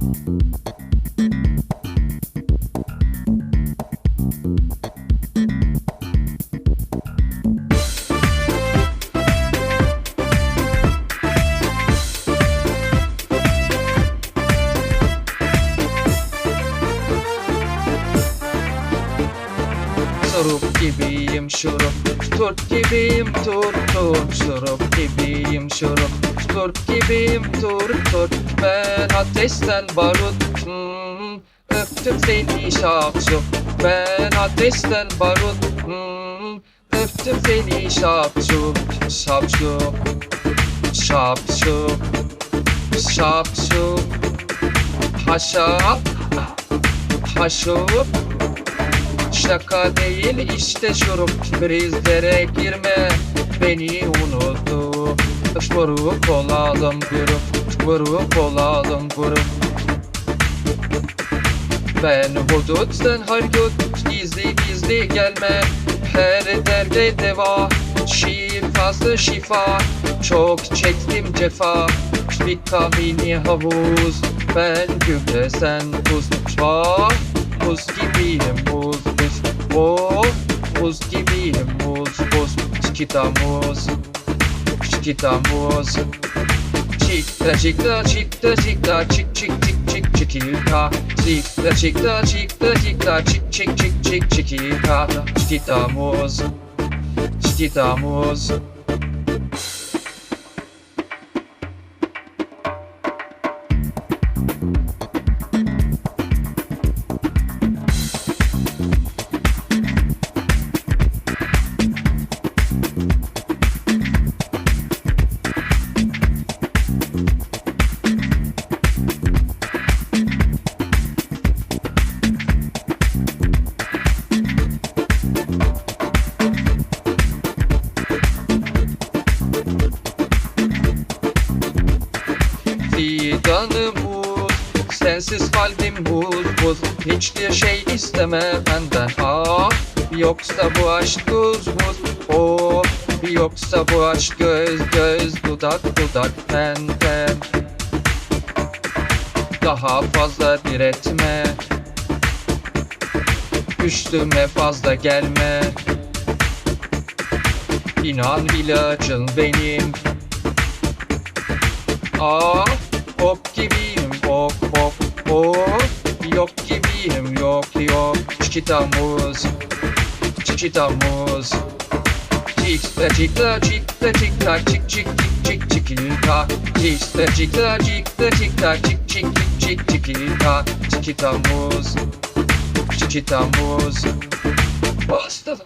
Şurup gibiyim şurup Turp gibiyim turp turp Şurup gibiyim şurup Turp gibiyim. Turp turp Ben ateşten barut. Hmm, Öptüm seni şapşup Ben ateşten barut. Hmm, Öptüm seni şapşup Şapşup Şapşup Şapşup Haşap Haşup Şaka değil işte şurup. Krizlere girme Beni unuttu Vurup olalım grup Vurup olalım grup Ben hudut sen haydut Gizli gizli gelme. Her derde deva Şifası şifa. Çok çektim cefa Vitamini havuz. Ben gübre sen buz Vah Buz gibiyim buz buz. Oh Buz gibiyim buz buz. Çikita muz Çikita muz Çikta çikta çikta çikta çik çik çik çik çikita. Çikta çikta çikta çikta çik çik çik çik çikita. Çikita muz Fidanımız Sensiz kalbim buz buz. Hiçbir şey isteme benden. Ah yoksa bu aşk tuz buz. Oh yoksa bu aşk göz göz Dudak dudak ten Daha fazla diretme Üstüme fazla gelme. İnan ilacın benim. Aa, hop gibiyim hop hop hop. Yok gibiyim yok yok. Çikita muz Çikita muz Çikta çikta çikta çikta çik çik çik çik çikilta. Çikta çikta çikta çikta çik çik çik çik çikilta. Çikita muz Çikita muz Bastı